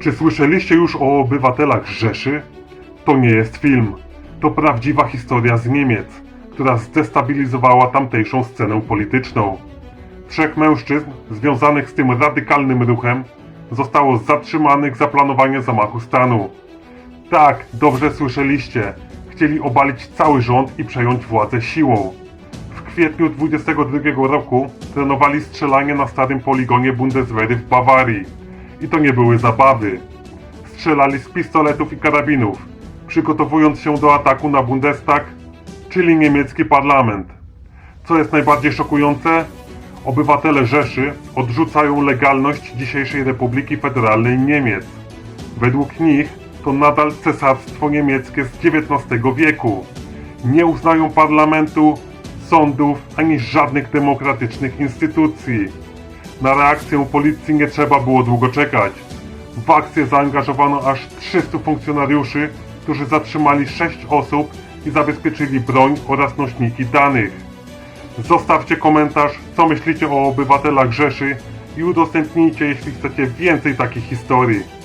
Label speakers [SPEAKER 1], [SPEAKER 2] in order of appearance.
[SPEAKER 1] Czy słyszeliście już o obywatelach Rzeszy? To nie jest film. To prawdziwa historia z Niemiec, która zdestabilizowała tamtejszą scenę polityczną. Trzech mężczyzn związanych z tym radykalnym ruchem zostało zatrzymanych za planowanie zamachu stanu. Tak, dobrze słyszeliście. Chcieli obalić cały rząd i przejąć władzę siłą. W kwietniu 22 roku trenowali strzelanie na starym poligonie Bundeswehry w Bawarii. I to nie były zabawy. Strzelali z pistoletów i karabinów, przygotowując się do ataku na Bundestag, czyli niemiecki parlament. Co jest najbardziej szokujące? Obywatele Rzeszy odrzucają legalność dzisiejszej Republiki Federalnej Niemiec. Według nich to nadal cesarstwo niemieckie z XIX wieku. Nie uznają parlamentu, sądów ani żadnych demokratycznych instytucji. Na reakcję policji nie trzeba było długo czekać. W akcję zaangażowano aż 300 funkcjonariuszy, którzy zatrzymali 6 osób i zabezpieczyli broń oraz nośniki danych. Zostawcie komentarz, co myślicie o obywatelach Rzeszy i udostępnijcie, jeśli chcecie więcej takich historii.